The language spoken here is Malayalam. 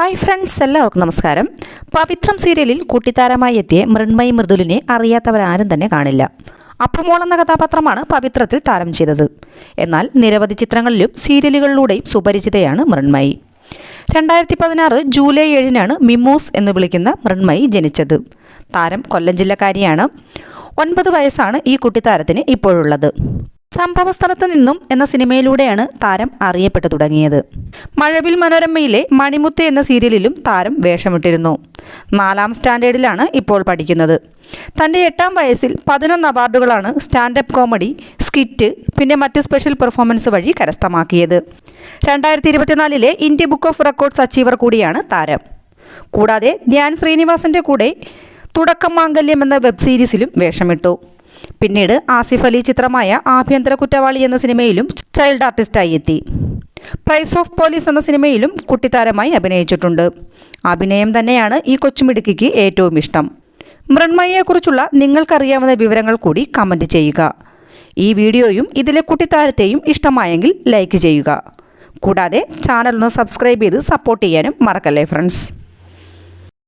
ഹായ് ഫ്രണ്ട്സ് എല്ലാവർക്കും നമസ്കാരം. പവിത്രം സീരിയലിൽ കുട്ടിത്താരമായി എത്തിയ മൃണ്മയി മൃദുലിനെ അറിയാത്തവരാരും തന്നെ കാണില്ല. അപ്പമോൾ എന്ന കഥാപാത്രമാണ് പവിത്രത്തിൽ താരം ചെയ്തത്. എന്നാൽ നിരവധി ചിത്രങ്ങളിലും സീരിയലുകളിലൂടെയും സുപരിചിതയാണ് മൃണ്മയി. രണ്ടായിരത്തി പതിനാറ് ജൂലൈ ഏഴിനാണ് മിമോസ് എന്ന് വിളിക്കുന്ന മൃണ്മയി ജനിച്ചത്. താരം കൊല്ലം ജില്ലക്കാരിയാണ്. ഒൻപത് വയസ്സാണ് ഈ കുട്ടിത്താരത്തിന് ഇപ്പോഴുള്ളത്. സംഭവസ്ഥലത്ത് നിന്നും എന്ന സിനിമയിലൂടെയാണ് താരം അറിയപ്പെട്ടു തുടങ്ങിയത്. മഴവിൽ മനോരമയിലെ മണിമുത്ത് എന്ന സീരിയലിലും താരം വേഷമിട്ടിരുന്നു. നാലാം സ്റ്റാൻഡേർഡിലാണ് ഇപ്പോൾ പഠിക്കുന്നത്. തന്റെ എട്ടാം വയസ്സിൽ പതിനൊന്ന് അവാർഡുകളാണ് സ്റ്റാൻഡപ്പ് കോമഡി സ്കിറ്റ് പിന്നെ മറ്റ് സ്പെഷ്യൽ പെർഫോമൻസ് വഴി കരസ്ഥമാക്കിയത്. രണ്ടായിരത്തി ഇരുപത്തിനാലിലെ India book of records achiever കൂടിയാണ് താരം. കൂടാതെ ധ്യാൻ ശ്രീനിവാസന്റെ കൂടെ തുടക്കം മാംഗല്യം എന്ന വെബ് സീരീസിലും വേഷമിട്ടു. പിന്നീട് ആസിഫ് അലി ചിത്രമായ ആഭ്യന്തര കുറ്റവാളി എന്ന സിനിമയിലും ചൈൽഡ് ആർട്ടിസ്റ്റായി എത്തി. പ്രൈസ് ഓഫ് പോലീസ് എന്ന സിനിമയിലും കുട്ടിത്താരമായി അഭിനയിച്ചിട്ടുണ്ട്. അഭിനയം തന്നെയാണ് ഈ കൊച്ചുമിടുക്കിക്ക് ഏറ്റവും ഇഷ്ടം. മൃണ്മയെക്കുറിച്ചുള്ള നിങ്ങൾക്കറിയാവുന്ന വിവരങ്ങൾ കൂടി കമന്റ് ചെയ്യുക. ഈ വീഡിയോയും ഇതിലെ കുട്ടിത്താരത്തെയും ഇഷ്ടമായെങ്കിൽ ലൈക്ക് ചെയ്യുക. കൂടാതെ ചാനൽ ഒന്ന് സബ്സ്ക്രൈബ് ചെയ്ത് സപ്പോർട്ട് ചെയ്യാനും മറക്കല്ലേ ഫ്രണ്ട്സ്?